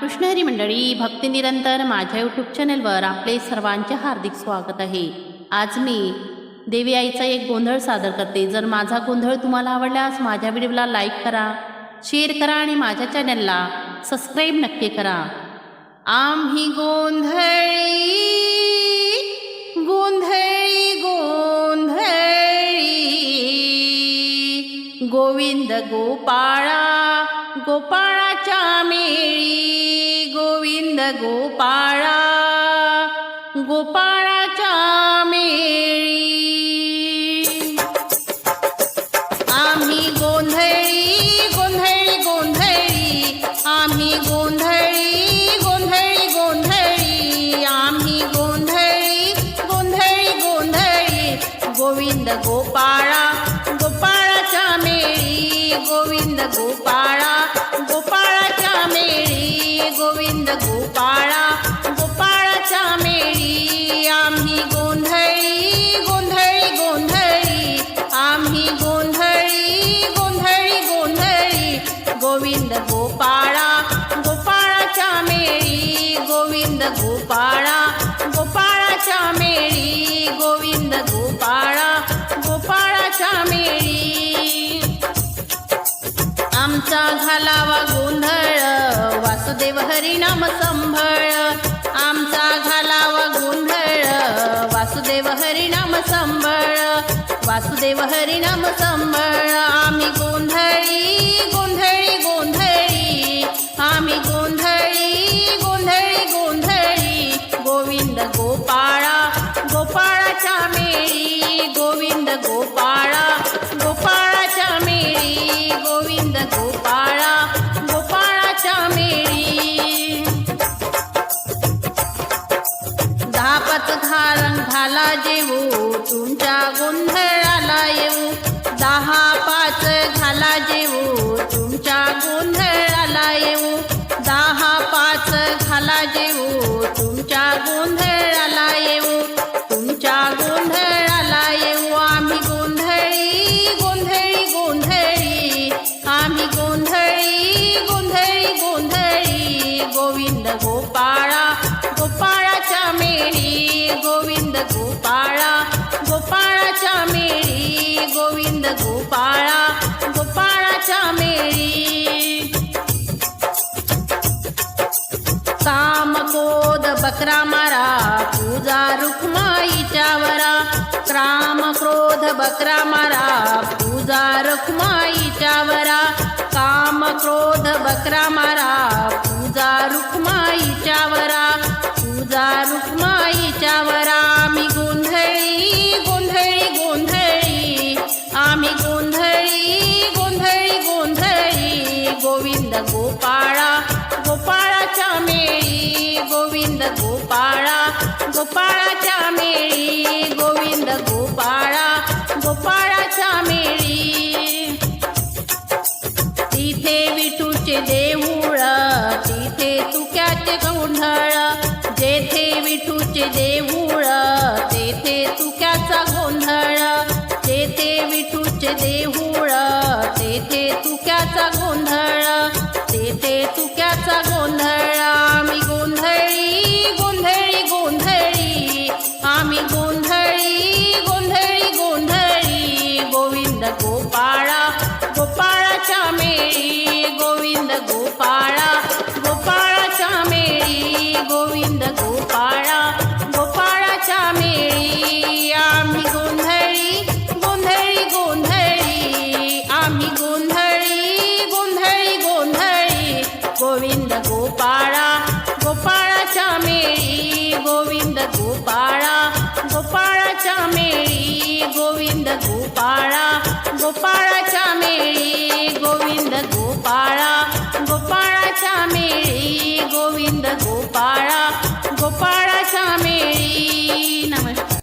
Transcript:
कृष्णहरी मंडळी भक्ती निरंतर माझ्या यूट्यूब चॅनलवर आपले सर्वांचे हार्दिक स्वागत आहे. आज मी देवी आईचा एक गोंधळ सादर करते. जर माझा गोंधळ तुम्हाला आवडल्यास माझ्या व्हिडिओला लाईक करा शेअर करा आणि माझ्या चॅनलला सबस्क्राईब नक्की करा. आम्ही गोंधळी गोंधळी गोंधळी. गोविंद गोपाळा गोपाळाच्या मेळी. गोविंद गोपाळा गोपाळाच्या मेळी. आम्ही गोंधळी गोंधळी गोंधळी. आम्ही गोंधळी गोंधळी गोंधळी. आम्ही गोंधळी गोंधळी गोंधळी. गोविंद गोपाळा गोपाळाच्या मेळी. गोविंद गोपाळा गोपाळाच्या मेळी. गोविंद गोपाळा गोपाळाच्या मेळी आम्ही गोंधळी गोंधळी गोंधळी आम्ही गोंधळी गोंधळी गोंधळी गोविंद गोपाळा गोपाळाच्या मेळी गोविंद गोपाळा घालावा गोंधळ वासुदेव हरिनाम संभळ. आमचा घालावा गोंधळ वासुदेव हरिनाम संभळ. वासुदेव हरिनाम संभळ आम्ही गोंधळी गोंधळ. आपत धारण घाला जेवू. तुमच्या गोंधळाला येऊ. दहा पाच घाला जेवू. तुमच्या गोंधळाला येऊ. दहा पाच घाला जेवू. तुमच्या गोंधळाला येऊ. तुमच्या गोंधळाला येऊ. आम्ही गोंधळी गोंधळी गोंधळी. आम्ही गोंधळी गोंधळी गोंधळी. गोविंद गोपाळ गोपाळा गोपाळाच्या मेळी. काम कोद बकरा मारा पूजा रुक्माईच्या वरा. क्राम क्रोध बकरा मारा पूजा रुक्माईच्या वरा. काम क्रोध बकरा मारा पूजा रुक्माईच्या वरा. पूजा रुक्माईच्या वरा मी गो गोविंद गोपाळा गोपाळाच्या मेळी गोविंद गोपाळा गोपाळाच्या मेळी गोविंद गोपाळा गोपाळाच्या मेळी. तिथे विठूचे देऊळ तिथे तुक्याचे गोंधळ जेथे विठूचे देऊळ विठूचे देऊळ तेथे तुक्याचा गोंधळ तेथे तुक्याचा गोंधळ. गोविंद गोपाळा गोपाळाच्या मेळी गोविंद गोपाळा गोपाळाच्या मेळी गोविंद गोपाळा गोपाळाच्या मेळी गोविंद गोपाळा गोपाळाच्या मेळी गोविंद गोपाळा गोपाळाच्या मेळी. नमस्कार.